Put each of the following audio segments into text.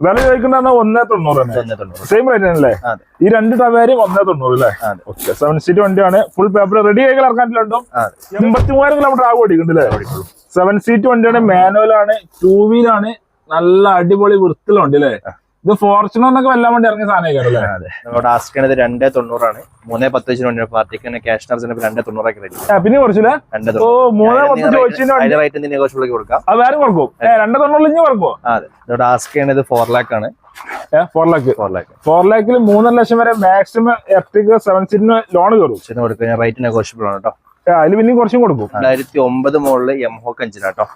വില ചോദിക്കുന്ന ഒന്നേ തൊണ്ണൂറ് സെയിം റേറ്റ് ആണല്ലേ ഈ രണ്ട് ടവേരും ഒന്നേ തൊണ്ണൂറ് അല്ലേ? ഓക്കെ സെവൻ സീറ്റ് വണ്ടിയാണ്. ഫുൾ പേപ്പർ റെഡി ആയി ഇറക്കാനിട്ടുണ്ടോ അതെ. എൺപത്തി മൂവായിരം കിലോമീറ്റർ ആകും ഓടിക്കുന്നുണ്ട് അല്ലേ സെവൻ സീറ്റ് വണ്ടിയാണ് മാനുവൽ ആണ് ടൂ വീലാണ് നല്ല അടിപൊളി വൃത്തിലുണ്ട് അല്ലേ ഇത് ഫോർച്യൂണറിനൊക്കെ വല്ലാൻ വേണ്ടി ഇറങ്ങിയ സാധനം അല്ലേ? അതെ. നമ്മുടെ ആസ്ക് ചെയ്യണത് രണ്ടേ തൊണ്ണൂറാണ്. മൂന്നേ പത്ത് വെച്ചിന് വേണ്ടി പാർട്ടിക്ക് തന്നെ ക്യാഷ് ചാർജിന് രണ്ടേ തൊണ്ണൂറാക്കി പിന്നെ കുറച്ചില്ലേ രണ്ടേ കൊടുക്കാം. അത് വേറെ രണ്ടേ തൊണ്ണൂറിൽ അതെ. ഫോർ ലാക്ക് ആണ്. Four lakh four lakh four ലാക്കിൽ മൂന്നര ലക്ഷം വരെ മാക്സിമം എർട്ടിക സെവൻ സീറ്റിന് ലോൺ കയറും. റേറ്റ് നെഗോഷ്യബിൾ ആണ് കേട്ടോ. അതിൽ പിന്നെയും കുറച്ചും കൊടുക്കും. രണ്ടായിരത്തി ഒമ്പത് മുകളിൽ എം ഹോക്ക് അഞ്ചിന് കേട്ടോ.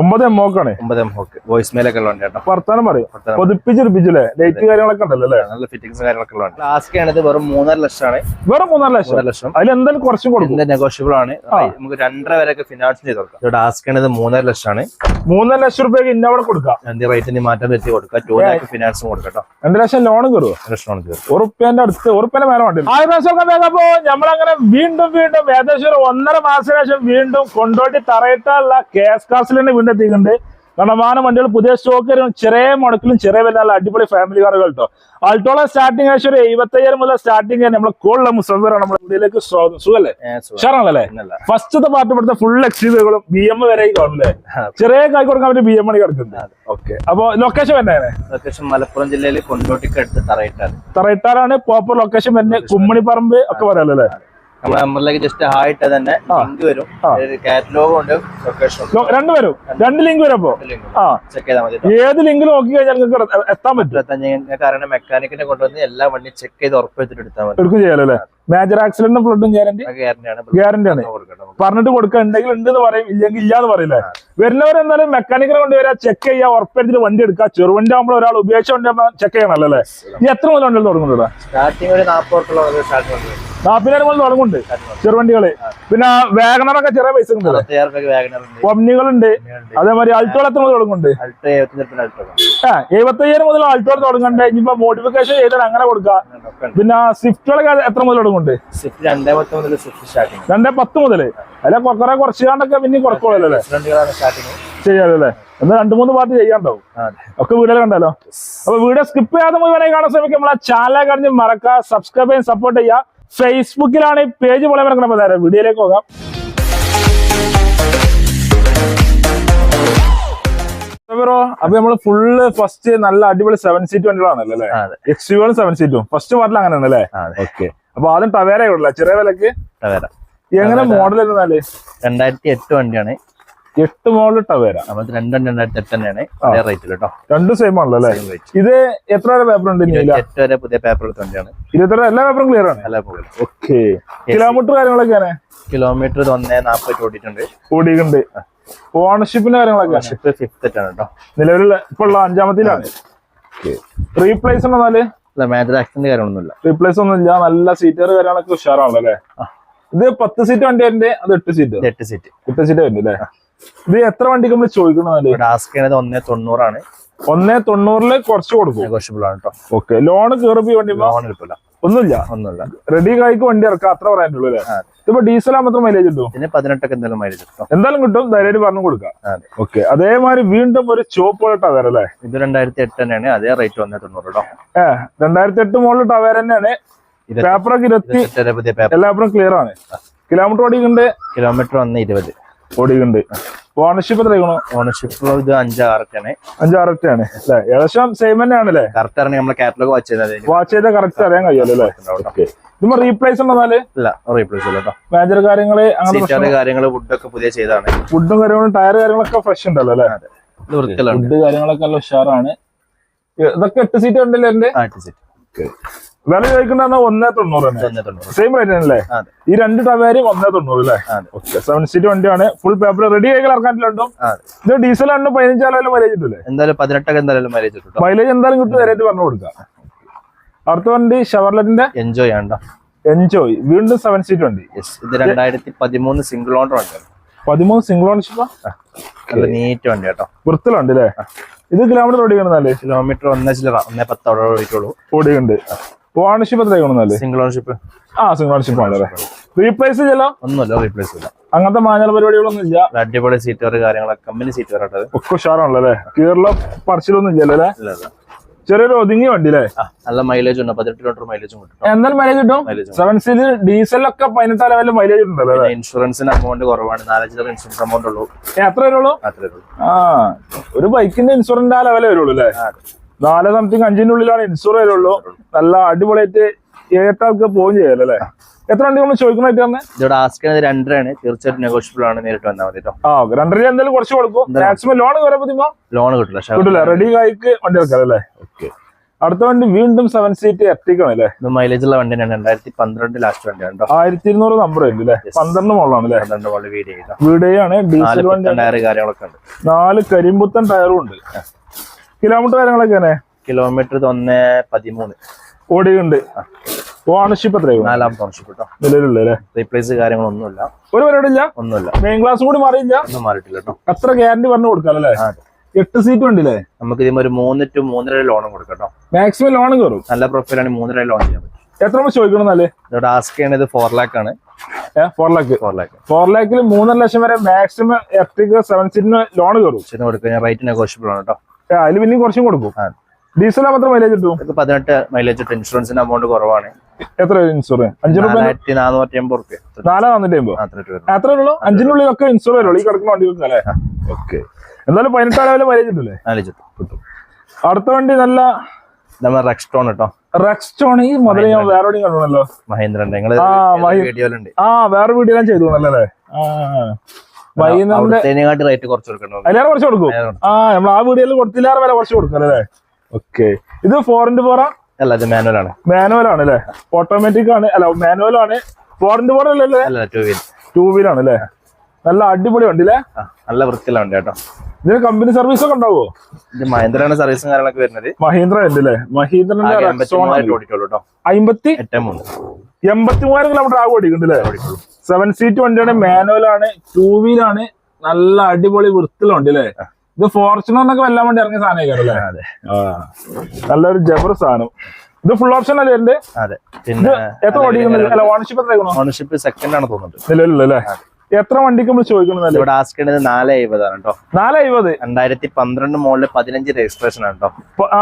ഒമ്പത് എമ്മോക്കാണ് ഒമ്പത് എം ഒക്കെ വോയിസ് മെയിലൊക്കെ ഉള്ളത് കേട്ടോ. വർത്താനം പറയും. വർത്താനം പൊതിപ്പിച്ചിരിപ്പിച്ചില്ലേ ഡേറ്റ് കാര്യങ്ങളൊക്കെ ഉണ്ടല്ലോ അല്ലേ? നല്ല ഫിറ്റിംഗ്സ് കാര്യങ്ങളൊക്കെ ഉള്ളത് ആണ് ഇത് വെറും മൂന്നര ലക്ഷമാണ്. വെറും മൂന്നര ലക്ഷം? ലക്ഷം. അതിൽ എന്തായാലും കുറച്ചും കൊടുക്കും. നെഗോഷ്യബിൾ ആണ്. നമുക്ക് രണ്ടര വരെയൊക്കെ ഫിനാൻസ് ചെയ്ത് കൊടുക്കാം. ഇവിടെ ആസ്ക് ചെയ്യണത് മൂന്നര ലക്ഷമാണ്. മൂന്നര ലക്ഷം റുപ്യക്ക് ഇന്നവിടെ കൊടുക്കാം? എന്റെ റേറ്റിന് മാറ്റം വരുത്തി കൊടുക്കാം. ടൂ ലാക്ക് ഫിനാൻസും കൊടുക്കാം കേട്ടോ. രണ്ട് ലക്ഷം ലോണും കയറുമോ ലോൺ കയറും ഉറുപ്പ്യന്റെ അടുത്ത് ഉറുപ്പ്യന്റെ മേലെ വണ്ടി വേഗപ്പോ നമ്മളങ്ങനെ വീണ്ടും വീണ്ടും ഏകദേശം ഒരു ഒന്നര മാസത്തിന് ശേഷം വീണ്ടും കൊണ്ടോട്ടി തറയിട്ടുള്ള കേസ് കാസിലിന്റെ വീണ്ടും എത്തിക്കുന്നുണ്ട് കണ്ടമാനം വണ്ടികൾ പുതിയ സ്റ്റോക്ക് വരും. ചെറിയ മുടക്കിലും ചെറിയ വില നല്ല അടിപൊളി ഫാമിലി കാറുകൾ കേട്ടോ ആൾട്ടോള സ്റ്റാർട്ടിംഗ് ഏകദേശം ഒരു എഴുപത്തയ്യായിരം മുതൽ സ്റ്റാർട്ടിംഗ് നമ്മളെ കോളിലെ മുസഫറാണ് നമ്മുടെ ഇന്ത്യയിലേക്ക് സ്വാഗതം. സുഖല്ലേ? ഷാറാണല്ലേ ഫസ്റ്റത്തെ പാർട്ട് ഇവിടുത്തെ ഫുൾ എക്സീവുകളും ബി എം വരെ കാണുമല്ലേ ചെറിയ കൈ കൊടുക്കാൻ പറ്റിയ ബി എം ആണ് കിടക്കുന്നത് ഓക്കെ. അപ്പൊ ലൊക്കേഷൻ വരുന്നതാണ് ലൊക്കേഷൻ മലപ്പുറം ജില്ലയിൽ കൊണ്ടോട്ടിക്ക് അടുത്ത് തറയിട്ടാറാണ് പ്രോപ്പർ ലൊക്കേഷൻ വരുന്നത് കുമ്മണിപ്പറമ്പ് ഒക്കെ പറയാലോ അല്ലേ നമ്മുടെ നമ്പറിലേക്ക് ജസ്റ്റ് ഹായിട്ട് തന്നെ ലിങ്ക് വരും. കാറ്റലോഗും ഉണ്ട് ലോ- രണ്ടുപേരും രണ്ട് ലിങ്ക് വരും അപ്പോ? ചെക്ക് ചെയ്താൽ മതി ഏത് ലിങ്ക് നോക്കി കഴിഞ്ഞാൽ നിങ്ങൾക്ക് എത്താൻ പറ്റും. ഞങ്ങൾക്ക് കാരണം മെക്കാനിക്കിനെ കൊണ്ടുവന്ന് എല്ലാ വണ്ടി ചെക്ക് ചെയ്ത് ഉറപ്പെടുത്തിട്ട് എടുത്താൽ മതി. എടുക്കും ചെയ്യാലോ അല്ലേ? മേജർ ആക്സിഡന്റും ഫ്ലഡും ഗ്യാരണ്ടി ഗ്യാരണ്ടി ആണ്. പറഞ്ഞിട്ട് കൊടുക്കുക. ഉണ്ടെങ്കിൽ ഉണ്ട് എന്ന് പറയും ഇല്ലെങ്കിൽ ഇല്ല എന്ന് പറയില്ലേ വരുന്നവരെന്നാലും മെക്കാനിക്കിനെ കൊണ്ടുവരാ ചെക്ക് ചെയ്യാ ഉറപ്പെടുത്തിട്ട് വണ്ടി എടുക്കുക. ചെറുവണ്ടി ആകുമ്പോൾ ഒരാൾ ഉപയോഗിച്ച വണ്ടി ചെക്ക് ചെയ്യണല്ലോ അല്ലേ? ഈ എത്ര മുതൽ വണ്ടികൾ തുടങ്ങുന്നുണ്ടോ നാപ്പിനായിരം മുതൽ തുടങ്ങുന്നുണ്ട് ചെറുവണ്ടികൾ. പിന്നെ വാഗണറൊക്കെ ചെറിയ പൈസ ഒമ്നികളുണ്ട് അതേമാതിരി അൾട്ടോൾ എത്ര മുതൽ തുടങ്ങുന്നുണ്ട്? ആ എഴുപത്തി അയ്യായിരം ആ എഴുപത്തയ്യായിരം മുതൽ അൾട്ടോൾ തുടങ്ങണ്ടേ? ഇനിയിപ്പോ മോഡിഫിക്കേഷൻ ചെയ്താൽ അങ്ങനെ കൊടുക്കുക പിന്നെ സ്വിഫ്റ്റുകളൊക്കെ എത്ര മുതൽ തുടങ്ങുന്നുണ്ട് സ്വിഫ്റ്റ് രണ്ടേ പത്ത് മുതൽ സ്വിഫ്റ്റ് സ്റ്റാർട്ടിംഗ് രണ്ടേ പത്ത് മുതൽ അല്ലെ കുറെ കുറച്ച് കാണ്ടൊക്കെ പിന്നെ കുറക്കുള്ളൂ ചെയ്യാലല്ലേ? എന്നാ രണ്ട് മൂന്ന് പാർട്ടി ചെയ്യാണ്ടാവും. ഒക്കെ വീഡിയോ കണ്ടല്ലോ അപ്പൊ വീഡിയോ സ്കിപ്പ് ചെയ്യാതെ മുഴുവനെ കാണാൻ ശ്രമിക്കും. നമ്മളെ ചാനൽ കഴിഞ്ഞ് മറക്കുക സബ്സ്ക്രൈബ് ചെയ്യാൻ സപ്പോർട്ട് ചെയ്യുക ഫേസ്ബുക്കിലാണ് ഈ പേജ് പോലെ മറക്കണം നേരം വീഡിയോയിലേക്ക് പോകാം. ബ്രോ അപ്പൊ നമ്മൾ ഫുള്ള് ഫസ്റ്റ് നല്ല അടിപൊളി സെവൻ സീറ്റ് വണ്ടികളാണല്ലോ അല്ലേ? എക്സ് യു സെവൻ സീറ്റും ഫസ്റ്റ് പാർട്ടിൽ അങ്ങനെയാണല്ലേ ഓക്കെ അപ്പൊ ആദ്യം ടവേര ഉള്ള ചെറിയ വിലക്ക്? ടവേര എങ്ങനെ മോഡൽ ഇരുന്നാൽ രണ്ടായിരത്തി എട്ട് വണ്ടിയാണ്. എട്ട് മോഡൽ ടവേര രണ്ടും രണ്ടായിരത്തി എട്ട് തന്നെയാണ്. അതേ റേറ്റിൽ കേട്ടോ രണ്ടും സെയിം ആണല്ലോ അല്ലേ? ഇത് എത്ര വരെ പേപ്പർ ഉണ്ട് എട്ട് വരെ പുതിയ പേപ്പർ എടുത്ത വണ്ടിയാണ്. ഇരുപത്തി എല്ലാ പേപ്പറും ക്ലിയർ ആണ്? എല്ലാ പോകും ഓക്കെ കിലോമീറ്റർ കാര്യങ്ങളൊക്കെയാണ് കിലോമീറ്റർ ഒന്നേ നാപ്പത് ഓടിയിട്ടുണ്ട്. ഓടിയിട്ടുണ്ട്. ഓണർഷിപ്പിന്റെ കാര്യങ്ങളൊക്കെ ഫിഫ്ത്ത് ആണ് കേട്ടോ നിലവിലുള്ള ഇപ്പൊ ഉള്ള അഞ്ചാമത്തിലാണ്. റീപ്ലേസ് ഉണ്ടെന്നാൽ അല്ല മേജർ ആക്സിഡന്റ് കാര്യമൊന്നുമില്ല റീപ്ലേസ് ഒന്നും ഇല്ല. നല്ല സീറ്റർ കാര്യങ്ങളൊക്കെ ഉഷാറാണല്ലോ? അല്ലേ ഇത് പത്ത് സീറ്റ് വണ്ടി അത് എട്ട് സീറ്റ് എട്ട് സീറ്റ് എട്ട് സീറ്റ് അല്ലേ ഇത് എത്ര വണ്ടിക്ക് നമ്മൾ ചോദിക്കണമെന്നാൽ ടാസ്ക് ചെയ്യണത് ഒന്നേ തൊണ്ണൂറാണ്. ഒന്നേ തൊണ്ണൂറിൽ കുറച്ച് കൊടുക്കും. നെഗോഷ്യബിൾ ആണ് കേട്ടോ ഓക്കെ ലോൺ കയറി വണ്ടി ലോൺ എടുക്കില്ല ഒന്നുമില്ല. ഒന്നുമില്ല. റെഡി കായ്ക്ക് വണ്ടി ഇറക്കാം അത്ര പറയാനുള്ളൂ അല്ലേ. ഇതിപ്പോ ഡീസൽ മാത്രം മൈലേജ് കിട്ടും? പിന്നെ പതിനെട്ടൊക്കെ എന്തായാലും മൈലേജ് കിട്ടും എന്തായാലും കിട്ടും ധൈര്യമായിട്ട് പറഞ്ഞു കൊടുക്കാം. ഓക്കെ അതേമാതിരി വീണ്ടും ഒരു ചോപ്പ് ടവർ അല്ലേ? ഇത് രണ്ടായിരത്തി എട്ട് തന്നെയാണ്. അതേ റേറ്റ് വന്നേ തൊണ്ണൂറ് കേട്ടോ. ഏഹ് രണ്ടായിരത്തി എട്ട് മോളിൽ ടവർ തന്നെയാണ് പേപ്പറൊക്കെ ഇരുപത്തി എല്ലാപ്പറും ക്ലിയർ ആണ്. കിലോമീറ്റർ ഓടിക്കുന്നുണ്ട്. കിലോമീറ്റർ ഒന്ന് ഇരുപത്. ഓടിക്കുന്നുണ്ട്. ഓണർഷിപ്പ് എത്രയാണോ ഓണർഷിപ്പ് ഇത് അഞ്ചാറൊക്കെയാണ്. അഞ്ചാറൊക്കെയാണ് അല്ലെ? ഏകദേശം സെയിം തന്നെയാണ് അല്ലേ? കറക്റ്റ് ആണ് നമ്മളെ കാറ്റലോഗ് വാച്ച് ചെയ്തത് വാച്ച് ചെയ്താൽ കറക്റ്റ് അറിയാൻ കഴിയുമല്ലോ അല്ലേ? ഓക്കെ ഇതുമ്പോ റീപ്ലേസ് ഉണ്ടെന്നാൽ ഇല്ല റീപ്ലേസ് ഇല്ല മേജർ കാര്യങ്ങൾ അങ്ങനെ സീറ്റാറ് കാര്യങ്ങൾ വുഡൊക്കെ പുതിയ ചെയ്താണ് ഫുഡും കാര്യങ്ങളും ടയർ കാര്യങ്ങളൊക്കെ ഫ്രഷ് ഉണ്ടല്ലോ അല്ലേ? ഫുഡ് കാര്യങ്ങളൊക്കെ നല്ല ഉഷാറാണ്. ഇതൊക്കെ എട്ട് സീറ്റ് ഉണ്ടല്ലോ എന്റെ എട്ട് സീറ്റ് വില ചോദിക്കുന്ന ഒന്നേ തൊണ്ണൂറ് സെയിം റേറ്റ് ആണല്ലേ ഈ രണ്ട് ടവേരും ഒന്നേ തൊണ്ണൂറ് അല്ലേ? ഓക്കെ സെവൻ സീറ്റ് വണ്ടിയാണ്. ഫുൾ പേപ്പർ റെഡി ആയി കിടക്കാനുണ്ടോ ഇത് ഡീസൽ ആണ് പതിനഞ്ചാലും മൈലേജ് കിട്ടൂലേ? എന്തായാലും പതിനെട്ടൊക്കെ എന്തായാലും മൈലേജ് കിട്ടും മൈലേജ് എന്തായാലും കിട്ടും നേരിട്ട് പറഞ്ഞു കൊടുക്കാം. അടുത്ത വണ്ടി ഷവർലറ്റിന്റെ എൻജോയ് ആണ്ടോ എൻജോയ് വീണ്ടും സെവൻ സീറ്റ് വണ്ടി. ഇത് രണ്ടായിരത്തി പതിമൂന്ന് സിംഗിൾ ഓണർ വണ്ടി. പതിമൂന്ന് സിംഗിൾ ഓണർഷിപ്പ് നല്ല നീറ്റ് വണ്ടി കേട്ടോ. വൃത്തിലുണ്ട് അല്ലേ? ഇത് കിലോമീറ്റർ ഓടിക്കണമെന്നല്ലേ കിലോമീറ്റർ ഒന്നേ ചില്ലറ ഒന്നേ പത്തോടെ ഓടിക്കുള്ളൂ ഓടിക്കുന്നുണ്ട് ഓണർഷിപ്പ് എത്ര സിംഗിൾ ഓണർഷിപ്പ് ആ സിംഗിൾ ഓണർഷിപ്പ് ആണ് അല്ലേ? റീപ്ലേസ് ചെയ്യലോ ഒന്നുമില്ല റീപ്ലേസ് ഇല്ല. അങ്ങനത്തെ മാഞ്ഞാൽ പരിപാടികളൊന്നും ഇല്ല. അടിപൊളി സീറ്റ് വരെ കാര്യങ്ങളൊക്കെ കമ്പനി സീറ്റ് വരട്ടത് ഒക്കെ ഉഷാറാണല്ലോ അല്ലേ? കീറിലോ പറച്ചിലൊന്നും ഇല്ലല്ലേ അല്ലേ? ചെറിയൊരു ഒതുങ്ങി വണ്ടി അല്ലേ? നല്ല മൈലേജ് ഉണ്ട് പതിനെട്ട് കിലോമീറ്റർ മൈലേജ് കിട്ടും. എന്നാലും മൈലേജ് കിട്ടും? സെവൻ സീറ്റ് ഡീസലൊക്കെ പതിനെട്ടാം ലെവലിൽ മൈലേജ് ഉണ്ടല്ലോ ഇൻഷുറൻസിന് അമൗണ്ട് കുറവാണ്. നാലഞ്ച് ലക്ഷം ഇൻഷുറൻസ് അമൗണ്ട് ഉള്ളൂ. എത്ര വരുള്ളൂ? അത്രേ ആ ഒരു ബൈക്കിന്റെ ഇൻഷുറൻസ് ആ ലെവലേ വരുള്ളൂ അല്ലേ? നാല് സംതിങ് അഞ്ചിന്റെ ഉള്ളിലാണ് ഇൻഷുർ വരുള്ളൂ. നല്ല അടിപൊളിയായിട്ട് ഏട്ടാൾക്ക് പോവുകയും ചെയ്യാലോ അല്ലേ? എത്ര വണ്ടി നമ്മൾ ചോദിക്കുന്നത് തന്നെ ചെയ്യുന്നത് രണ്ടരയാണ്. തീർച്ചയായിട്ടും നെഗോഷ്യബിൾ ആണ് നേരിട്ട് വന്നാൽ മതി ആ രണ്ടര എന്തായാലും കുറച്ച് കൊടുക്കും. മാക്സിമം ലോൺ വരെ പറ്റുമ്പോ ലോൺ കിട്ടില്ല കിട്ടില്ല റെഡി ആയിക്ക് വണ്ടി എടുക്കാം അല്ലേ? ഓക്കെ അടുത്ത വണ്ടി വീണ്ടും സെവൻ സീറ്റ് എർട്ടിക്കാണ് അല്ലേ? ഇത് മൈലേജ് ഉള്ള വണ്ടി രണ്ടായിരത്തി പന്ത്രണ്ട് ലാസ്റ്റ് വണ്ടിയാണ് ആയിരത്തി ഇരുന്നൂറ് നമ്പർ ഉണ്ട് അല്ലേ? പന്ത്രണ്ട് മോളാണ് അല്ലേ പന്ത്രണ്ട് മോളിൽ വീഡിയോ വീഡിയോ ആണ് ഡീസൽ വണ്ടി. ടയർ കാര്യങ്ങളൊക്കെ ഉണ്ട്. നാല് കരിമ്പുത്തൻ ടയറും ഉണ്ട്. കിലോമീറ്റർ കാര്യങ്ങളൊക്കെ തന്നെ കിലോമീറ്റർ ഒന്ന് പതിമൂന്ന്. ഓടിയുണ്ട് ഓണർഷിപ്പ് എത്രയോ നാലാം ഓണർഷിപ്പ് കേട്ടോ നിലവിലുള്ള അല്ലേ? റീപ്ലേസ് കാര്യങ്ങളൊന്നുമില്ല. ഒരു പരിപാടി ഇല്ല ഒന്നുമില്ല. മെയിൻ ക്ലാസ് കൂടി മാറിയില്ല? ഒന്നും മാറിയിട്ടില്ല കേട്ടോ എത്ര ഗ്യാരണ്ടി പറഞ്ഞു കൊടുക്കാം അല്ലേ? എട്ട് സീറ്റ് ഉണ്ടല്ലേ? നമുക്ക് ഇതിന് ഒരു മൂന്ന് ടു മൂന്നര ലോണും കൊടുക്കട്ടോ കേട്ടോ മാക്സിമം ലോൺ കയറും. നല്ല പ്രൊഫൈലാണ് മൂന്നര ലോൺ ചെയ്യാൻ പറ്റും. എത്ര നമ്മൾ ചോദിക്കണം എന്നാൽ? ഇവിടെ ആസ്ക് ചെയ്യണത് ഫോർ ലാക്ക് ആണ്. Four lakh four lakh four ലാക്കിൽ മൂന്നര ലക്ഷം വരെ മാക്സിമം എർട്ടിക സെവൻ സീറ്റിന് ലോൺ കയറും. കൊടുക്കുക റേറ്റ് നെഗോഷ്യബിൾ ആണ് കേട്ടോ അതിൽ പിന്നെയും കുറച്ചും കൊടുക്കും. ഡീസൽ മാത്രം മൈലേജ് കിട്ടും? പതിനെട്ട് മൈലേജ് കിട്ടും ഇൻഷുറൻസിന്റെ എമൗണ്ട് കുറവാണ്. എത്ര ഇൻഷുറൻസ് അഞ്ചു നാനൂറ്റി അമ്പത് റുപ്യ നാലാ വന്നിട്ട് അമ്പോ അത്രയിട്ട് വരും അത്രേ ഉള്ളൂ അഞ്ചിനുള്ളിലൊക്കെ ഇൻഷുർ വരുള്ളൂ. ഈ കിടക്കുന്ന വണ്ടികൾക്ക് അല്ലേ? ഓക്കെ എന്തായാലും പതിനെട്ടാം ലെവലിൽ മൈലേജ് കിട്ടില്ലേ മൈലേജ് കിട്ടും. അടുത്ത വണ്ടി നല്ല നമ്മൾ റെക്സ്റ്റോൺ കേട്ടോ റെക്സ്റ്റോൺ ഈ മുതൽ ഞാൻ വേറെ എവിടെയും കണ്ടോണല്ലോ മഹേന്ദ്രന്റെ. ആ, വേറെ വീഡിയോ ഞാൻ ചെയ്തു അല്ലേ? ആ. വൈകുന്നേരം അവിടുത്തേനെക്കാട്ടി റേറ്റ് കുറച്ച് കൊടുക്കണം അതിലേറെ കുറച്ച് കൊടുക്കും? ആ നമ്മൾ ആ വീഡിയോയിൽ കൊടുത്തില്ലാറ് വില കുറച്ച് കൊടുക്കും അല്ലേ? ഓക്കെ. ഇത് ഫോർ ഇന്റു ഫോറാ അല്ല ഇത് മാനുവൽ ആണ്. മാനുവൽ ആണ് അല്ലേ? ഓട്ടോമാറ്റിക് ആണ്. അല്ല മാനുവൽ ആണ്. ഫോർ ഇന്റു ഫോർ അല്ലേ അല്ല ടു വീൽ ടൂ വീൽ ആണ് അല്ലേ? നല്ല അടിപൊളി വണ്ടി അല്ലേ നല്ല വൃത്തിയുള്ള വണ്ടി കേട്ടോ. ഇതിന് കമ്പനി സർവീസ് ഒക്കെ ഉണ്ടാവോ? ഇത് മഹീന്ദ്രയാണ് സർവീസും കാര്യങ്ങളൊക്കെ വരുന്നത്. മഹീന്ദ്ര ഉണ്ട് അല്ലേ മഹീന്ദ്രന്റെ അമ്പത്തി കിലോമീറ്റർ ആകെ ഓടിക്കുന്നുണ്ടല്ലേ? സെവൻ സീറ്റ് വണ്ടിയാണ് മാനുവൽ ആണ് ടൂ വീലാണ് നല്ല അടിപൊളി വൃത്തിയുള്ള വണ്ടി അല്ലേ ഇത് ഫോർച്യൂണറിനൊക്കെ വല്ലാൻ വേണ്ടി ഇറങ്ങിയ സാധനം നല്ലൊരു ജബർ സാധനം. ഇത് ഫുൾ ഓപ്ഷൻ അല്ലേ എന്റെ അതെ. പിന്നെ എത്ര ഓടിക്കുന്നത് ഓണർഷിപ്പ് എത്ര ഓണർഷിപ്പ് സെക്കൻഡ് ആണ് തോന്നുന്നത് നിലവിലുള്ള അല്ലേ? എത്ര വണ്ടിക്ക് നമ്മൾ ചോദിക്കുന്നത് ഇവിടെ ആസ്കേണ്ടത് നാല് എഴുപതാണ് കേട്ടോ നാല് അയ്പത് രണ്ടായിരത്തി പന്ത്രണ്ട് മുകളിൽ പതിനഞ്ച് രജിസ്ട്രേഷൻ ആണ് കേട്ടോ ആ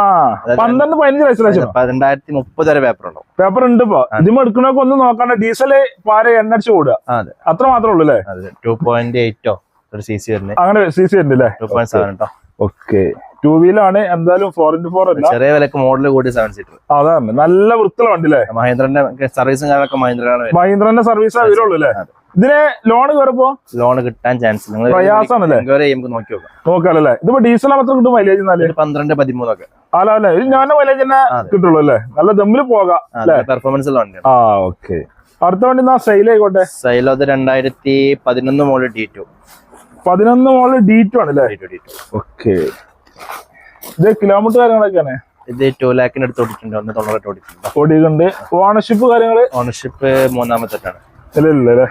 പന്ത്രണ്ട് പതിനഞ്ച് രജിസ്ട്രേഷൻ രണ്ടായിരത്തി മുപ്പത് വരെ പേപ്പർ ഉണ്ടോ പേപ്പർ ഉണ്ട് ഇപ്പൊ. ഇതിമ എടുക്കണൊക്കെ ഒന്നും നോക്കണ്ട ഡീസൽ പാര എണ്ണ അടിച്ച് ഓടുക അതെ. അത്ര മാത്രമേ ഉള്ളൂ അല്ലേ? ടു പോയിന്റ് എയ്റ്റോ ഒരു സി സി വരുന്നത് അങ്ങനെ സി സി അല്ലേ ടു പോയിന്റ് സെവൻ കേട്ടോ ഓക്കെ ടൂ വീലാണ് എന്തായാലും ഫോർ ഇന്റു ഫോർ അല്ല. ചെറിയ വിലക്ക് മോഡൽ കൂടി സെവൻ സീറ്റർ അതാണ്. നല്ല വൃത്തിയുള്ള വണ്ടി അല്ലേ മഹേന്ദ്രന്റെ സർവീസും കാര്യങ്ങളൊക്കെ മഹേന്ദ്ര മഹേന്ദ്രന്റെ സർവീസ് വരുള്ളൂ അല്ലേ. ഇതിന് ലോൺ കയറിപ്പോ ലോൺ കിട്ടാൻ ചാൻസ് നിങ്ങൾ ചെയ്യുമ്പോൾ നോക്കി നോക്കാം. ഇതിപ്പോ ഡീസൽ മാത്രം കിട്ടും മൈലേജ് ഒരു പന്ത്രണ്ട് പതിമൂന്നൊക്കെ. അല്ല അല്ലെ. ഇത് ഞാൻ മൈലേജ് തന്നെ. കിട്ടുള്ളൂ അല്ലേ? നല്ല ദമ്മിൽ പോകാം പെർഫോമൻസ് ആ ഓക്കെ അടുത്ത വണ്ടി എന്നാ സെയിൽ ആയിക്കോട്ടെ. സൈലോ അത് രണ്ടായിരത്തി പതിനൊന്ന് മോളിൽ ഡി ടു പതിനൊന്ന് മോളിൽ ഡി ടു ആണ് അല്ലേ ഡി ടു ഓക്കെ ഇത് കിലോമീറ്റർ കാര്യങ്ങളൊക്കെയാണ്. ഇത് ടു ലാക്കിന് അടുത്ത് ഓടിയിട്ടുണ്ട്. ഒന്ന് തൊണ്ണൂറ് ഓടിയിട്ടുണ്ട്. ഓടിയുണ്ട് ഓണർഷിപ്പ് കാര്യങ്ങൾ? ഓണർഷിപ്പ് മൂന്നാമത്തെ ഇല്ല അല്ലേ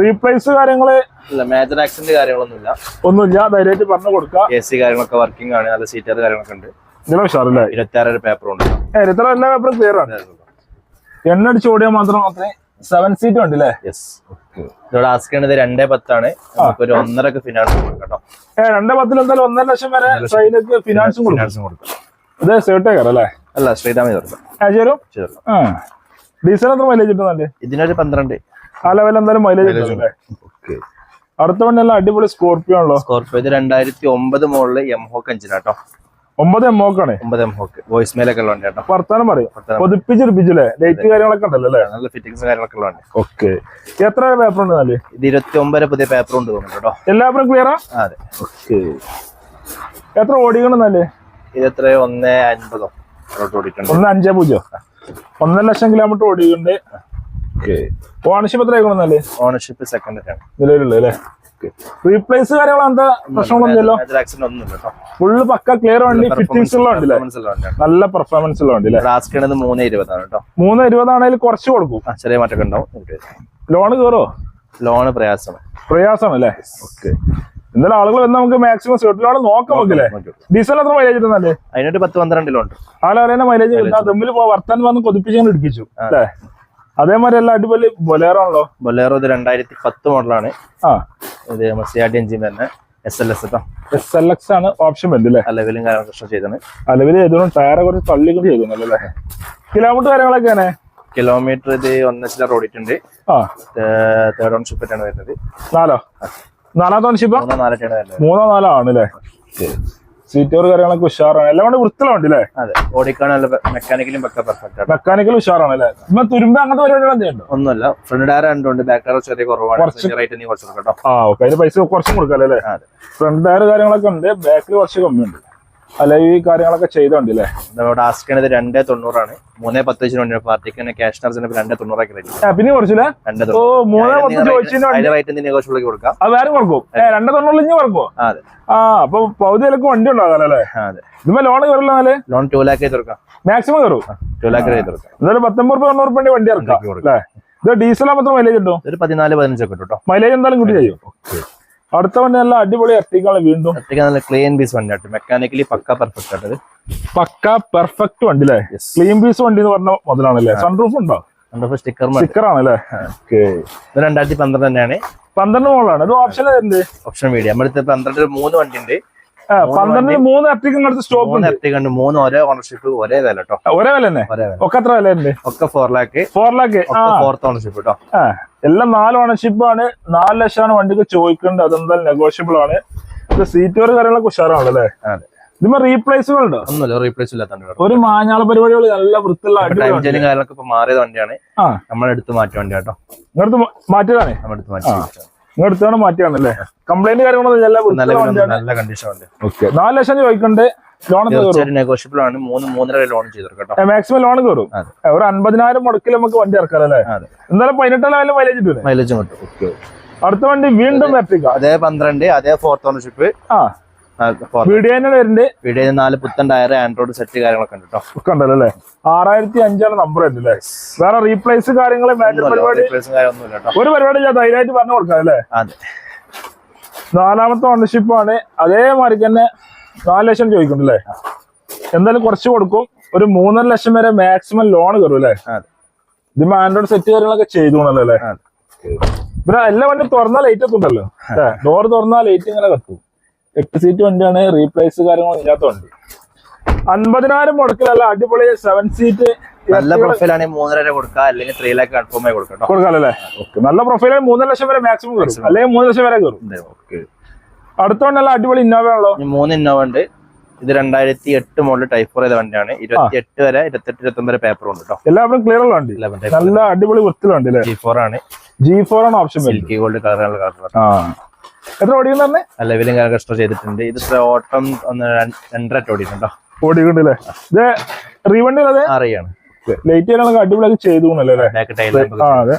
റീപ്ലേസ് കാര്യങ്ങൾ? ഇല്ല മേജർ ആക്സിഡന്റ് കാര്യങ്ങളൊന്നുമില്ല. ഒന്നുമില്ല. ധൈര്യമായിട്ട് പറഞ്ഞു കൊടുക്കാം. എ സി കാര്യങ്ങളൊക്കെ വർക്കിംഗ് ആണ്. നല്ല സീറ്റർ കാര്യങ്ങളൊക്കെ ഉണ്ട്. ഇതിലെ ഉഷാറല്ലേ? ഇരുപത്തി ആറ് പേപ്പർ ഉണ്ട് ഇത്ര എല്ലാ പേപ്പറും ക്ലിയർ ആണ്. എണ്ണ അടിച്ച് ഓടിയാൽ മാത്രം മാത്രമേ സെവൻ സീറ്റ് ഉണ്ട് അല്ലേ യെസ് ഇതോടെ ആസ്ക് ചെയ്യണത് രണ്ടേ പത്താണ്. ഒരു ഒന്നരക്ക് ഫിനാൻസ് കൊടുക്കാം കേട്ടോ. ഏ രണ്ടേ പത്തിൽ എന്തായാലും ഒന്നര ലക്ഷം വരെ ട്രെയിനൊക്കെ ഫിനാൻസും കൊടുക്കും ഫിനാൻസും കൊടുക്കാം. ഇത് സേർട്ടേക്കർ അല്ലേ? അല്ല ശ്രീരാമി കൊടുക്കാം. ആ ചേരും? ഡീസൽ എത്ര മൈലേജ് കിട്ടുന്നുണ്ട് ഇതിനൊരു പന്ത്രണ്ട്. ആ ലെവൽ എന്തായാലും മൈലേജ് അടുത്ത വണ്ടി അടിപൊളി സ്കോർപ്പിയോ ആണല്ലോ. സ്കോർപ്പിയോ ഇത് രണ്ടായിരത്തി ഒമ്പത് മോളിൽ എം ഹോക്ക് അഞ്ചിന് കേട്ടോ ഒമ്പത് എമ്മോക്കാണ് ഒമ്പത് എം ഒക്കെ വോയിസ് മെയിലൊക്കെ ഉള്ള വണ്ടി കേട്ടോ. വർത്താനം പറയും. വർത്താനം. പൊതിപ്പിച്ചിരിപ്പിച്ചില്ലേ ഡേറ്റ് കാര്യങ്ങളൊക്കെ ഉണ്ടല്ലോ അല്ലേ? നല്ല ഫിറ്റിംഗ്സ് കാര്യങ്ങളൊക്കെ ഉള്ള വണ്ടി ഓക്കെ എത്ര പേപ്പർ ഉണ്ട് നാല്? ഇത് ഇരുപത്തി ഒമ്പത് പുതിയ പേപ്പർ ഉണ്ട് തോന്നുന്നുണ്ടോ എല്ലാ എല്ലാവരും ക്ലിയറാ അതെ. ഓക്കെ എത്ര ഓടിക്കണം നാല്? ഇത് എത്ര ഒന്ന് അൻപതോ. ഓടിയിട്ടുണ്ട്. ഒന്ന് അഞ്ചേ പൂജ്യം? ഒന്നര ലക്ഷം കിലോമീറ്റർ ഓടിക്കുന്നുണ്ട് ഓക്കെ ഓണർഷിപ്പ് എത്ര ആയിക്കണം നാല്? ഓണർഷിപ്പ് സെക്കൻഡ് ആണ് നിലവിലുള്ളത് അല്ലേ? റീപ്ലേസ് കാര്യങ്ങളോ എന്താ പ്രശ്നങ്ങളൊന്നുമില്ലല്ലോ? ഫുള്ള് പക്ക ക്ലിയർ വണ്ടി ഫിറ്റിംഗ്സ് ഉള്ള വണ്ടിയാണ്. നല്ല പെർഫോമൻസ് ഉള്ള വണ്ടി അല്ലേ ടാസ്ക് മൂന്ന് ഇരുപതാണ് കേട്ടോ. മൂന്ന് ഇരുപതാണെങ്കിൽ കുറച്ച് കൊടുക്കും. ചെറിയ മാറ്റമൊക്കെ ഉണ്ടാവും. ലോൺ കയറോ? ലോണ് പ്രയാസമാണ്. പ്രയാസമാണ് അല്ലേ ഓക്കെ എന്നാലും ആളുകൾ വന്ന് നമുക്ക് മാക്സിമം സെർട്ട് ലോൺ നോക്കാം നമുക്കല്ലേ? നോക്കി. നോക്കി. ഡീസൽ എത്ര മൈലേജ് കിട്ടുന്നല്ലേ അതിനൊരു പത്ത് പന്ത്രണ്ട് കിലോ ഉണ്ട്. മൈലേജ് തമ്മിൽ വർത്താൻ വന്ന് കൊതിപ്പിച്ചു ഇടിപ്പിച്ചു. അല്ലേ? അതേമാതിരി എല്ലാം അടിപൊളി ബൊലേറോ ആണല്ലോ ബൊലേറോ ഇത് രണ്ടായിരത്തി പത്ത് മോഡലാണ്. ആ. ഇത് മസിയാട്ടി എഞ്ചിൻ തന്നെ എസ് എൽ എസ് കേട്ടോ എസ് എൽ എക്സ് ആണ് ഓപ്ഷൻ വരുന്നത് അല്ലേ? അലവിലും കാര്യങ്ങളൊക്കെ ചെയ്തത്. അലവിൽ ചെയ്തോളും ടയറെ കുറച്ച് തള്ളിക്കൊണ്ട് ചെയ്തു അല്ലേ? കിലോമീറ്റർ കാര്യങ്ങളൊക്കെയാണ് കിലോമീറ്റർ ഇത് ഒന്നര ഓടിയിട്ടുണ്ട്. ആ. തേർഡ് ഓൺഷിപ്പ് ആണ് വരുന്നത്. നാലോ? നാലാമത്തെ ഓൺഷിപ്പ് മൂന്നോ നാലോ ആണ് അല്ലേ? സീറ്റോർ കാര്യങ്ങളൊക്കെ ഉഷാറാണ്. എല്ലാം കൊണ്ട് വൃത്തിയുള്ള വണ്ടി അല്ലേ? അതെ. ഓടിക്കാൻ മെക്കാനിക്കലും പക്ക പെർഫെക്റ്റ് ആണ്. മെക്കാനിക്കൽ ഉഷാറാണ് അല്ലേ? ഇപ്പൊ തുരുമ്പ് അങ്ങനത്തെ പരിപാടികളൊന്നും ചെയ്യണ്ടോ ഒന്നുമില്ല. ഫ്രണ്ട് ടയർ രണ്ടുണ്ട്. ബാക്ക് ടയർ ചെറിയ കുറവാണ്. റേറ്റ് നീ കുറച്ച് കേട്ടോ. ആ ഓക്കെ അതിന് പൈസ കുറച്ചും കൊടുക്കാം അല്ലേ? ഫ്രണ്ട് ടയർ കാര്യങ്ങളൊക്കെ ഉണ്ട്. ബാക്കിൽ കുറച്ച് കമ്മിയുണ്ട്. അല്ല ഈ കാര്യങ്ങളൊക്കെ ചെയ്തോണ്ട് അല്ലേ നമ്മുടെ ആസ്ക് ചെയ്യണത് രണ്ടേ തൊണ്ണൂറാണ്. മൂന്നേ പത്ത് വെച്ചിട്ടുണ്ട് പാർട്ടിക്ക് തന്നെ ക്യാഷ് ചാർജിന് രണ്ടേ തൊണ്ണൂറാക്കി പിന്നെ കുറച്ചില്ല? ഓ മൂന്നേ പത്ത് കൊടുക്കാം? അത് വേറെ കൊടുക്കും. ഏ രണ്ട് തൊണ്ണൂറ് ഇഞ്ഞ് കൊടുക്കോ ആ, അതെ. ആ അപ്പൊ പകുതി വിലക്ക് വണ്ടി ഉണ്ടാകാം അല്ലേ? അതെ. ഇതുമ്പോ ലോൺ കയറില്ല ലോൺ ടു ലാക്ക് കൊടുക്കാം മാക്സിമം കയറും? ടു ലാക്ക് കൊടുക്കാം എന്തായാലും പത്തൊമ്പത് രൂപ തൊണ്ണൂറ് രൂപ വണ്ടി ഇറക്കാം. ഇത് ഡീസൽ മാത്രം മൈലേജ് കിട്ടും? ഒരു പതിനാല് പതിനഞ്ചൊക്കെ കിട്ടും കേട്ടോ മൈലേജ് എന്തായാലും കൂടി ചെയ്യും. അടുത്ത വണ്ടി നല്ല അടിപൊളി എർട്ടിക്കാണ് വീണ്ടും എർട്ടിക്ക നല്ല ക്ലീൻ പീസ് വണ്ടി ആയിട്ട് മെക്കാനിക്കലി പക്ക പെർഫെക്റ്റ് ആട്ടത് പക്ക പെർഫെക്റ്റ് വണ്ടി അല്ലേ ക്ലീൻ പീസ് വണ്ടി എന്ന് പറഞ്ഞ മുതലാണല്ലേ? സൺറൂഫ് ഉണ്ടോ? സൺറൂഫ് സ്റ്റിക്കർ സ്റ്റിക്കർ ആണല്ലേ ഓക്കെ ഇത് രണ്ടായിരത്തി പന്ത്രണ്ട് തന്നെയാണ്. പന്ത്രണ്ട് മോളാണ് ഇത് ഓപ്ഷൻ ഓപ്ഷൻ വീഡിയോ നമ്മുടെ പന്ത്രണ്ട് മൂന്ന് വണ്ടി ഉണ്ട് മൂന്ന് സ്റ്റോക്ക് മൂന്ന് ഒരേ ഓണർഷിപ്പ് ഒരേ വില കേട്ടോ ഒരേ വില തന്നെ? ഒരേ വില. ഒക്കെ എത്ര വില ഉണ്ട് ഒക്കെ four lakh four lakh fourth ownership കേട്ടോ ആ എല്ലാം നാല് ഓണർഷിപ്പ് ആണ്. നാല് ലക്ഷമാണ് വണ്ടിക്ക് ചോദിക്കേണ്ടത്. അതെന്തായാലും നെഗോഷ്യബിൾ ആണ്. ഇത് സീറ്റ് വരെ കാര്യങ്ങളൊക്കെ ഉഷാറാണല്ലേ അതെ. ഇതുമ്പോ റീപ്ലേസുകൾ ഉണ്ടോ? ഒന്നുമില്ല റീപ്ലേസ് ഒരു മാഞ്ഞാള പരിപാടികൾ നല്ല വൃത്തിയുള്ള ടൈം അടിപൊളി ചെയിലും കാര്യങ്ങളൊക്കെ ഇപ്പൊ മാറിയത് വണ്ടിയാണ്. നമ്മളെടുത്ത് മാറ്റിയ വണ്ടി കേട്ടോ ഇങ്ങോട്ട് മാറ്റിയതാണേ? നമ്മളെടുത്ത് മാറ്റി ഇങ്ങോട്ടാണ് മാറ്റിയാണല്ലേ? കംപ്ലൈന്റ് കാര്യങ്ങളൊന്നും നല്ല കണ്ടീഷൻ ഓക്കെ നാല് ലക്ഷം ചോദിക്കണ്ട് ലോൺ നെഗോഷ്യബിൾ ആണ്. മൂന്ന് മൂന്നര ലോൺ മാക്സിമം ലോൺ കയറും ഒരു അൻപതിനായിരം മുടക്കിൽ നമുക്ക് വണ്ടി ഇറക്കാം അല്ലേ? എന്നാലും എന്തായാലും പതിനെട്ട് ലെവലിൽ മൈലേജ് കിട്ടും മൈലേജും കിട്ടും അടുത്ത വണ്ടി വീണ്ടും അതേ. പന്ത്രണ്ട് അതേ ഫോർത്ത് ഓണർഷിപ്പ് ആ. വീഡിയോ നാല് പുത്തൻ ടയർ ആൻഡ്രോയിഡ് സെറ്റ് കാര്യങ്ങളൊക്കെ ഉണ്ട് കേട്ടോ ഉണ്ടല്ലോ അല്ലേ? ആറായിരത്തി അഞ്ചാണ് നമ്പർ അല്ലേ? വേറെ റീപ്ലേസ് കേട്ടോ ഒരു പരിപാടി ഞാൻ ധൈര്യമായിട്ട് പറഞ്ഞു കൊടുക്കാം അല്ലേ? നാലാമത്തെ ഓണർഷിപ്പ് ആണ്. അതേമാതിരി തന്നെ നാല് ലക്ഷം ചോദിക്കുന്നുണ്ട് എന്തായാലും കുറച്ച് കൊടുക്കും. ഒരു മൂന്നര ലക്ഷം വരെ മാക്സിമം ലോൺ കയറും അല്ലേ? ഇതിപ്പോ ആൻഡ്രോയിഡ് സെറ്റ് കാര്യങ്ങളൊക്കെ ചെയ്തോണല്ലോ അല്ലേ? ഇവിടെ എല്ലാ വണ്ടി തുറന്നാൽ ലൈറ്റ് എത്തുണ്ടല്ലോ. ഡോർ തുറന്നാൽ ലൈറ്റ് ഇങ്ങനെ കത്തും. എട്ട് സീറ്റ് വണ്ടിയാണ് റീപ്ലേസ് കാര്യങ്ങളൊന്നും ഇല്ലാത്ത വണ്ടി. അൻപതിനായിരം മുടക്കിലല്ല അടിപൊളി സെവൻ സീറ്റ് നല്ല പ്രൊഫൈലാണെങ്കിൽ മൂന്നര കൊടുക്കുക അല്ലെങ്കിൽ ത്രീ ലാക്ക് കൺഫേമായി കൊടുക്കാം കൊടുക്കാല്ലേ ഓക്കെ നല്ല പ്രൊഫൈലാണ് മൂന്നര ലക്ഷം വരെ മാക്സിമം കയറും. അല്ലെങ്കിൽ മൂന്ന് ലക്ഷം വരെ കയറും. അടുത്ത വണ്ടി അല്ല അടിപൊളി ഇന്നോവ ആണല്ലോ. മൂന്ന് ഇന്നോവ ഉണ്ട്. ഇത് രണ്ടായിരത്തി എട്ട് മോഡൽ ടൈപ്പ് ഫോർ ചെയ്ത വണ്ടിയാണ്? ഇരുപത്തി എട്ട് വരെ ഇരുപത്തെട്ട് ഇരുപത്തൊമ്പത് വരെ പേപ്പർ ഉണ്ട് കേട്ടോ. എല്ലാവരും ക്ലിയർ ഉള്ള വണ്ടി. നല്ല അടിപൊളി വൃത്തിയിലുണ്ട് ജി ഫോർ ആണ്. ജി ഫോർ ആണ് ഓപ്ഷൻ ഗോൾഡ് കളർ കളർ ആ. എത്ര ഓടിയും തന്നെ ലെവലും ഇഷ്ടം ചെയ്തിട്ടുണ്ട്. ഇത് ഓട്ടം ഒന്ന് രണ്ടരട്ട് രണ്ടര ഓടിയിട്ടുണ്ടോ ഓടിയിട്ടുണ്ടല്ലേ ഇത് റീവണ്ടി അതെ? അറിയാണ് ലൈറ്റ് ചെയ്യാനൊക്കെ അടിപൊളിയാക്കി ചെയ്തു അല്ലേ?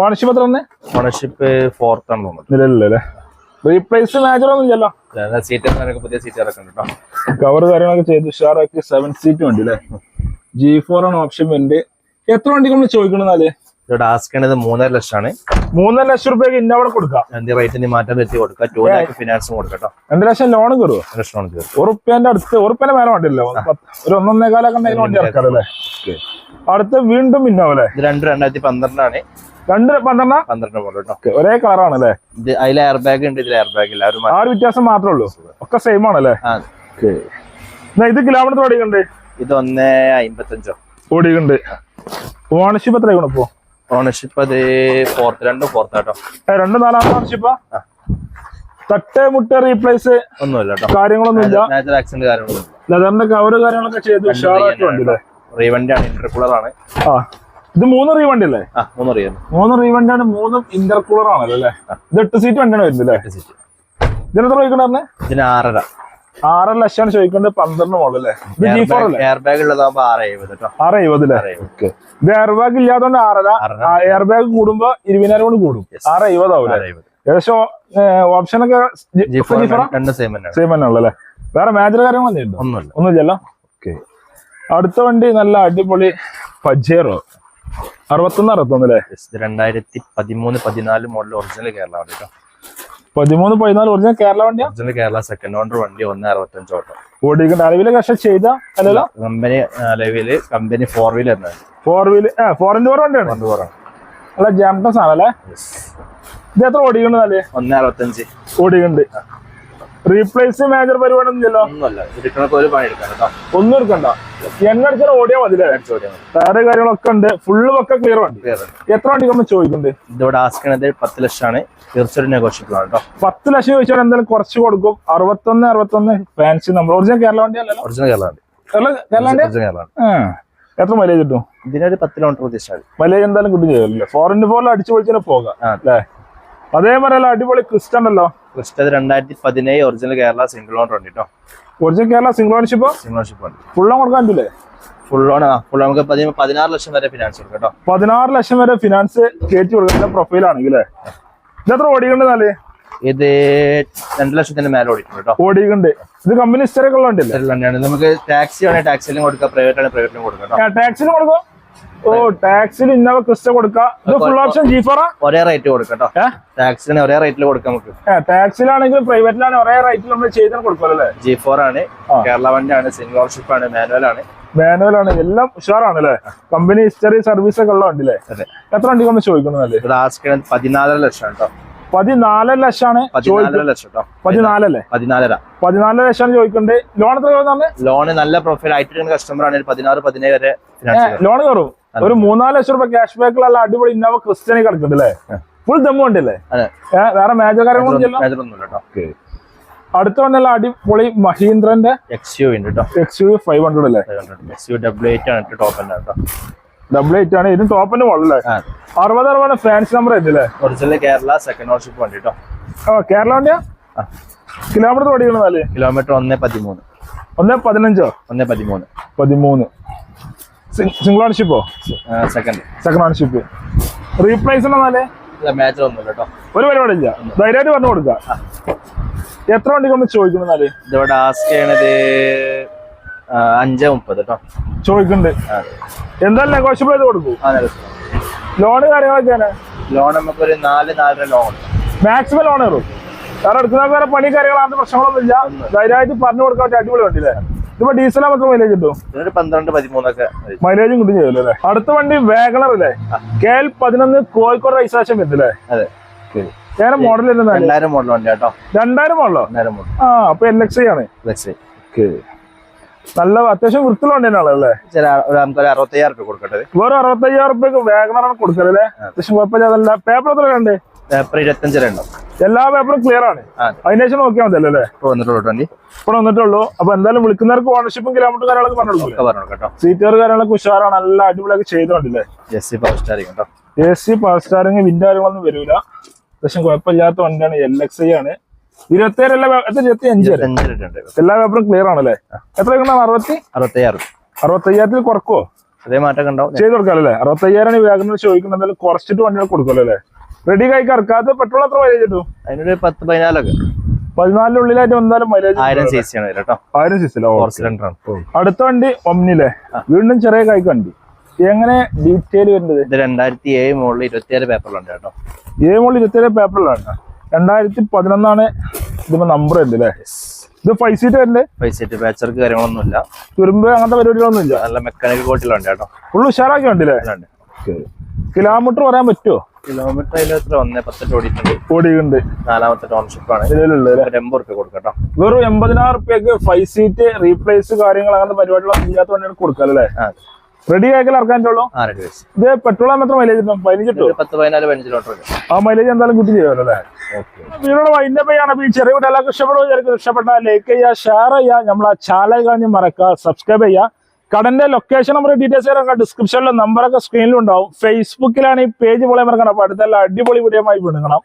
ഓണർഷിപ്പ് എത്ര തന്നെ? ഓണർഷിപ്പ് ഫോർത്ത് ആണ് നിലവിലല്ലേ റീപ്ലേസ് ഒന്നും ഇല്ലല്ലോ. സീറ്റ് പുതിയ സീറ്റ് ഇറക്കുന്നുണ്ടോ കവർ കാര്യങ്ങളൊക്കെ ചെയ്ത് ഉഷാറാക്കി സെവൻ സീറ്റ് വണ്ടി അല്ലേ ജി ഫോർ ആണ് ഓപ്ഷൻ വണ്ടി എത്ര വണ്ടി നമ്മൾ ചോദിക്കണമെന്നാൽ ഇവിടെ ആസ്ക് ചെയ്യണത് മൂന്നര ലക്ഷമാണ്. മൂന്നര ലക്ഷം റുപ്യക്ക് ഇന്നവിടെ കൊടുക്കാം. എന്ത് റേറ്റിന് മാറ്റം വെച്ച് കൊടുക്കാം ടൂ ലാക്ക് ഫിനാൻസും കൊടുക്കട്ടോ കേട്ടോ. രണ്ട് ലക്ഷം ലോൺ കയറുമോ ലക്ഷം തീർത്ത് ഉറുപ്പ്യന്റെ അടുത്ത് ഉറുപ്പ്യന്റെ മേലെ വണ്ടിയല്ലോ? ഒരു ഒന്നൊന്നേകാലൊക്കെ ഉണ്ടെങ്കിൽ വണ്ടി ഇറക്കാം അല്ലേ അടുത്ത വീണ്ടും ഇന്നോലെ ഇത് രണ്ട് രണ്ടായിരത്തി പന്ത്രണ്ടാണ്. രണ്ട് പന്ത്രണ്ടാ? പന്ത്രണ്ട് മോഡൽ ഓക്കെ ഒരേ കളറാണ് അല്ലേ ഇത് അതിൽ എയർ ബാഗ് ഉണ്ട് ഇതിൽ എയർ ബാഗ് ഇല്ല ആ ഒരു വ്യത്യാസം മാത്രമേ ഉള്ളൂ. ഒക്കെ സെയിം ആണല്ലേ? എന്നാ ഇത് കിലോമീറ്റർ ഓടിക്കണ്ട് ഇത് ഒന്നേ അമ്പത്തഞ്ചോ ഓടിക്കണ്ട് ഓണർഷിപ്പ് എത്രയാണ് ഇപ്പോ? ഓണർഷിപ്പ് അത് ഫോർത്ത് രണ്ടും ഫോർത്ത് കേട്ടോ രണ്ടും നാലാമത്തെ ഓണർഷിപ്പാ. തട്ട് മുട്ട റീപ്ലേസ് ഒന്നുമില്ല കേട്ടോ കാര്യങ്ങളൊന്നും ഇല്ല നാച്ചുറൽ ആക്സിഡന്റ് കാര്യങ്ങളൊന്നും ലെതറിന്റെ കവർ കാര്യങ്ങളൊക്കെ ചെയ്ത് ഉഷാറാക്കി വണ്ടി അല്ലേ? റീവണ്ടിയാണ് ഇന്റർകൂളർ ആണ് ആ. ഇത് മൂന്ന് റീവണ്ടി അല്ലേ? ആ മൂന്ന് റീവണ്ടി മൂന്ന് റീവണ്ടിയാണ് മൂന്നും ഇന്റർകൂളർ ആണല്ലോ അല്ലേ ഇത് എട്ട് സീറ്റ് വണ്ടിയാണ് വരുന്നത് അല്ലേ? ഇതിനെത്ര ചോദിക്കണേ ഇതിന് ആറര. ആറര ലക്ഷമാണ് ചോദിക്കുന്നത് പന്ത്രണ്ട് മോഡൽ എയർ ബാഗ് ഉള്ളതാകുമ്പോ ആറ് എഴുപത് ആറ് എഴുപത് അല്ലേ? ആറ് എഴുപത്. ഇത് എയർ ബാഗ് ഇല്ലാത്തതുകൊണ്ട് ആറര. എയർ ബാഗ് കൂടുമ്പോ ഇരുപതിനായിരം കൊണ്ട് കൂടും. ആറ് എഴുപതാവും ആവും എഴുപത്. ഏകദേശം ഓപ്ഷൻ ഒക്കെ സെയിം തന്നെ. ഉള്ളല്ലേ വേറെ മേജർ കാര്യങ്ങളൊന്നും ഒന്നുമില്ല. ഒന്നുമില്ലല്ലോ? ഓക്കെ അടുത്ത വണ്ടി നല്ല അടിപൊളി പജേറോ അറുപത്തൊന്ന് അറുപത്തൊന്ന് അല്ലേ? Yes, ഇത് രണ്ടായിരത്തി പതിമൂന്ന് പതിനാല് മോഡൽ ഒറിജിനൽ കേരള കേട്ടോ പതിമൂന്ന് പതിനാല് ഒറിജിനൽ കേരള വണ്ടിയാ? ഒറിജിനൽ കേരള സെക്കൻഡ് ഓണർ വണ്ടി ഒന്ന് അറുപത്തഞ്ച് ഓട്ടോ. ഓടിക്കുന്ന അളവിലെ കഷ ചെയ്ത? അല്ലല്ലോ? Company level company four wheeler four wheel four into four വണ്ടിയാണ്? അല്ല? ജാംടസ് ആണല്ലേ ഇത് എത്ര ഓടിക്കണ്ടെന്നാൽ ഒന്ന് അറുപത്തഞ്ച്. ഓടിക്കണ്ട് റീപ്ലേസ് മേജർ പരിപാടി ഒന്നുമില്ലല്ലോ? ഒന്നും എടുക്കണ്ട. എണ്ണ അടിച്ചാൽ ഓടിയാ മതി വേറെ കാര്യങ്ങളൊക്കെ ഉണ്ട്. ഫുള്ള് ഒക്കെ ക്ലിയർ വണ്ടി. എത്ര വണ്ടി നമ്മൾ ചോദിക്കുന്നുണ്ട്? ഇതിവിടെ ആസ്കണത് പത്ത് ലക്ഷമാണ് തീർച്ചയായിട്ടും നെഗോഷ്യബിൾ ആണ് കേട്ടോ. പത്ത് ലക്ഷം ചോദിച്ചാൽ എന്തായാലും കുറച്ച് കൊടുക്കും. അറുപത്തൊന്ന് അറുപത്തൊന്ന്. ഫാൻസി നമ്മൾ ഒറിജിനൽ കേരള വണ്ടി അല്ലല്ലോ? ഒറിജിനൽ കേരള വണ്ടി. എത്ര മൈലേജ് കിട്ടും? ഇതിനൊരു പത്ത് കിലോമീറ്റർ ഉദ്ദേശിച്ചാൽ മൈലേജ് എന്തായാലും കിട്ടും ചെയ്യല്ലേ ഫോർ ഇന്റു ഫോറിൽ അടിച്ചു പൊളിച്ചാൽ പോകാം. അതേമാതിരി അടിപൊളി ക്രിസ്റ്റ ഉണ്ടല്ലോ. ക്രിസ്റ്റത് രണ്ടായിരത്തി പതിനേഴ് ഒറിജിനൽ കേരള സിംഗിൾ ഓണർ ഉണ്ട് കേട്ടോ original Kerala single ownership? Single ownership ഉണ്ട്. ഫുള്ളും കൊടുക്കാൻ പറ്റില്ലേ? ഫുൾ ഓൺ ആ ഫുൾ നമുക്ക് പതി- പതിനാറ് ലക്ഷം വരെ ഫിനാൻസ് കൊടുക്കാം കേട്ടോ പതിനാറ് ലക്ഷം വരെ ഫിനാൻസ് കയറ്റി കൊടുക്കുന്ന പ്രൊഫൈൽ ആണെങ്കിൽ ഇതെത്ര ഓടിക്കണ്ടെന്നാൽ ഇത് രണ്ടു ലക്ഷത്തിന്റെ മേലെ ഓടിക്കും കേട്ടോ ഓടിക്കുന്നുണ്ട് ഇത് കമ്പനി ഇതെല്ലാം തന്നെയാണ് നമുക്ക് ടാക്സി ആണെങ്കിൽ ടാക്സിയിലും കൊടുക്കാം പ്രൈവറ്റ് ആണെങ്കിൽ പ്രൈവറ്റിലും കൊടുക്കാം ടാക്സിലും കൊടുക്കും. ഓ ടാക്സിൽ ഇന്നോവ ക്രിസ്റ്റ കൊടുക്കാം. ഇത് ഫുൾ ഓപ്ഷൻ ജീഫറ ഒരേ റേറ്റ് കൊടുക്കട്ടോ ടാക്സിന് ഒരേ റേറ്റിൽ കൊടുക്കാം നമുക്ക്. ടാക്സിലാണെങ്കിൽ പ്രൈവറ്റിലാണ് ഒരേ റേറ്റിൽ നമ്മൾ ചെയ്താൽ കൊടുക്കുമല്ലോ ജി ഫോർ ആണ് കേരള കേരള ആണ് സിംഗിൾ ഓർഷിപ്പ് ആണ് മാനുവൽ ആണ്. മാനുവൽ ആണ് എല്ലാം ഉഷാറാണ് അല്ലേ? കമ്പനി ഹിസ്റ്ററി സർവീസ് ഒക്കെ ഉള്ള വണ്ടി അല്ലേ അതെ. എത്ര വണ്ടി കൊണ്ട് ചോദിക്കുന്നത് പതിനാല് പതിനാലര ലക്ഷം കേട്ടോ. പതിനാല് ലക്ഷമാണ് പതിനാലര ലക്ഷം കേട്ടോ. പതിനാലല്ലേ? പതിനാലര. പതിനാല് ലക്ഷമാണ് ചോദിക്കുന്നത്. ലോൺ എത്ര ലോൺ ലോണ് നല്ല പ്രൊഫൈൽ ആയിട്ട് കസ്റ്റമർ ആണ് പതിനാറ് പതിനേഴ് വരെ ലോൺ കയറും? ഒരു മൂന്നാൽ ലക്ഷം രൂപ ക്യാഷ് ബാക്കിലുള്ള അടിപൊളി ഇന്നോവ ക്രിസ്ത്യനി കിടക്കുന്നുണ്ട് അല്ലേ? ഫുൾ ദമ്മ ഉണ്ടല്ലേ? വേറെ മേജർ കാര്യങ്ങളൊന്നും അടുത്ത വന്നല്ല അടിപൊളി മഹീന്ദ്രന്റെ എക്സ് യു ഉണ്ട് കേട്ടോ എക്സ് യു ഫൈവ് ഹൺഡ്രഡ് അല്ലേ? എക്സ് യു ഡബ്ല്യു എയ്റ്റ് ആണ് ടോപ്പ് ഉണ്ട് കേട്ടോ ഡബിൾ എയ്റ്റ് ആണ്. ഇതിന് ടോപ്പിന്റെ ആ അറുപത് അറുപത് ഫാൻസ് നമ്പർ ആയിട്ടില്ലേ ഒറിജിനൽ കേരള സെക്കൻഡ് ഓർഷിപ്പ് വണ്ടി കേട്ടോ ആ കേരള വണ്ടിയാ? കിലോമീറ്റർ കിലോമീറ്റർ ഓടിക്കണമെന്നാൽ കിലോമീറ്റർ ഒന്നേ പതിമൂന്ന്. ഒന്ന് പതിനഞ്ചോ? ഒന്നേ പതിമൂന്ന്. പതിമൂന്ന്. സിംഗിൾ ഓണർഷിപ്പോ സെക്കൻഡ് സെക്കൻഡ് ഓണർഷിപ്പ് റീപ്ലേസ് ഉണ്ടെന്നാലേ മേജർ ഒന്നുമില്ല കേട്ടോ. ഒരു പരിപാടി ഇല്ല. ധൈര്യമായിട്ട് പറഞ്ഞു കൊടുക്കാം. എത്ര വണ്ടി കൊണ്ട് ചോദിക്കുന്നത് ഇതിവിടെ ആസ്ക് ചെയ്യണത് അഞ്ച് മുപ്പത് കേട്ടോ. ചോദിക്കുന്നുണ്ട്. എന്തായാലും നെഗോഷ്യബിൾ ചെയ്ത് കൊടുക്കും. ലോണ് കാര്യങ്ങളൊക്കെയാണ് ലോൺ നമുക്കൊരു നാല് നാലര ലോൺ മാക്സിമം ലോൺ കയറും കാരണം എടുക്കുന്ന പണി അങ്ങനത്തെ പ്രശ്നങ്ങളൊന്നും ഇല്ല. ധൈര്യമായിട്ട് പറഞ്ഞു കൊടുക്കാൻ അടിപൊളി വണ്ടിയില്ലേ ഇതിപ്പോ ഡീസൽ മാത്രം മൈലേജ് കിട്ടും? ഇതിനൊരു പന്ത്രണ്ട് പതിമൂന്നൊക്കെ. മൈലേജും കിട്ടും ചെയ്യല്ലോ അല്ലേ അടുത്ത വണ്ടി വേഗണർ അല്ലേ കെ എൽ പതിനൊന്ന് കോഴിക്കോട് രജിസ്ട്രേഷൻ വരുന്നില്ലേ അതെ. ഞാൻ മോഡൽ രണ്ടായിരം മോഡൽ വണ്ടി കേട്ടോ. രണ്ടായിരം മോഡലോ രണ്ടായിരം മോഡൽ ആ അപ്പൊ എൽ എക്സ് ആണ്. നല്ല അത്യാവശ്യം വൃത്തിയുള്ള വണ്ടി തന്നെയാണ് അല്ലേ? ചില ഒരു നമുക്കൊരു അറുപത്തയ്യായിരം രൂപ കൊടുക്കട്ടെ. വേറെ അറുപത്തയ്യായിരം രൂപ വേഗണറാണ് കൊടുക്കല്ലേ അത്യാവശ്യം കുഴപ്പമില്ല പേപ്പർ എത്ര ഉണ്ട് പേപ്പർ ഇരുപത്തഞ്ചര ഉണ്ടാവും എല്ലാ പേപ്പറും ക്ലിയർ ആണ്. ആ. അതിനുശേഷം നോക്കിയാൽ മതിയല്ലോ അല്ലേ? ഇപ്പോൾ വന്നിട്ടുള്ളൂ വണ്ടി ഇപ്പോൾ വന്നിട്ടുള്ളൂ. അപ്പൊ എന്തായാലും വിളിക്കുന്നവർക്ക് ഓണർഷിപ്പും കിലോമീറ്റർ കാര്യങ്ങളൊക്കെ പറഞ്ഞു കൊടുക്കും പറഞ്ഞു കേട്ടോ സീറ്റർ കാര്യങ്ങളൊക്കെ ഉഷാറാണ്. നല്ല അടിപൊളിയൊക്കെ ചെയ്തിട്ടുണ്ടല്ലേ സി പവർ സ്റ്റാറിംഗ് കേട്ടോ A C power steering wind കാര്യങ്ങളൊന്നും വരൂല. പക്ഷെ കുഴപ്പമില്ലാത്ത വണ്ടിയാണ് എൽ എക്സ് ഐ ആണ് ഇരുപത്തേഴ് ഇരുപത്തി അഞ്ച് എല്ലാ പേപ്പറും ക്ലിയർ ആണല്ലേ എത്ര അറുപത്തി? അറുപത്തയ്യായിരം. അറുപത്തയ്യായിരത്തിൽ കുറക്കുവോ അതേ മാറ്റം ഉണ്ടാവും. ചെയ്ത് കൊടുക്കാമല്ലേ അറുപത്തയ്യായിരം വേഗം ചോദിക്കുന്നത്. കുറച്ചിട്ട് വണ്ടികൾ കൊടുക്കുമല്ലോ അല്ലേ? റെഡി കൈ കറക്കാത്ത പെട്രോൾ എത്ര മൈലേജ് കിട്ടും? അതിനൊരു പത്ത് പതിനാലൊക്കെ. പതിനാലിന്റെ ഉള്ളിലായിട്ട് എന്തായാലും മൈലേജ് ആയിരം സി സി ആണ് കേട്ടോ. ആയിരം സി ഫോർ സിലിണ്ടർ ആണ്. അടുത്ത വണ്ടി ഒമ്നിലെ. വീണ്ടും ചെറിയ കൈക്ക് വണ്ടി എങ്ങനെ ഡീറ്റെയിൽ വരുന്നത്? ഇത് രണ്ടായിരത്തി ഏഴ് മുകളിൽ ഇരുപത്തിയേഴ് പേപ്പറിലുണ്ട് കേട്ടോ. ഏഴ് മുകളിൽ ഇരുപത്തിയേഴ് പേപ്പറിലാണ് രണ്ടായിരത്തി പതിനൊന്നാണ് ഇതിപ്പോ നമ്പർ ഉണ്ട് അല്ലേ? ഇത് ഫൈവ് സീറ്റ് വരണ്ടേ ഫൈവ് സീറ്റ് ബാച്ചർക്ക് കാര്യങ്ങളൊന്നുമില്ല. തുരുമ്പ് അങ്ങനത്തെ പരിപാടികളൊന്നും ഇല്ല നല്ല മെക്കാനിക്കൽ കോട്ടിലുണ്ട് കേട്ടോ. ഫുള്ള് ഉഷാറാക്കി ഇതിലുണ്ട്. കിലോമീറ്റർ പറയാൻ പറ്റുമോ കിലോമീറ്റർ അതിൽ എത്ര ഒന്നേ പത്തെട്ട് ഓടിയിട്ടുണ്ട്. ഓടിയുണ്ട് നാലാമത്തെ ടൗൺഷിപ്പ് ആണ്. ഇതിലുള്ളത് ഒരു എൺപത് റുപ്യ കൊടുക്കാം വെറും എൺപതിനായിരം റുപ്യക്ക് ഫൈവ് സീറ്റ് റീപ്ലേസ് കാര്യങ്ങൾ അങ്ങനത്തെ പരിപാടികളൊന്നും ഇല്ലാത്ത വണ്ടിയാണ് കൊടുക്കാം അല്ലേ ആ റെഡി ആക്കിയാൽ ഇറക്കാനുള്ള ഇത് പെട്രോൾ മാത്രം മൈലേജ് ആ മൈലേജ് എന്തായാലും കൂട്ടി ചെയ്യുമല്ലോ അല്ലേ വീഡിയോ വൈൻഡ് അപ്പ് ചെയ്യാണ് ഈ ചെറിയ ഇഷ്ടപ്പെടുമോ ഇഷ്ടപ്പെട്ടാൽ ലൈക്ക് ചെയ്യുക ഷെയർ ചെയ്യുക നമ്മളെ ചാനൽ കഴിഞ്ഞ് മറക്കുക സബ്സ്ക്രൈബ് ചെയ്യുക കടന്റെ ലൊക്കേഷൻ നമ്പർ ഡീറ്റെയിൽസ് ഒക്കെ ഡിസ്ക്രിപ്ഷനിലെ നമ്പറൊക്കെ സ്ക്രീനിലുണ്ടാവും ഫേസ്ബുക്കിലാണ് ഈ പേജ് പോലെ അടുത്തുള്ള അടിപൊളി വീഡിയോ ആയി വിടുങ്ങണം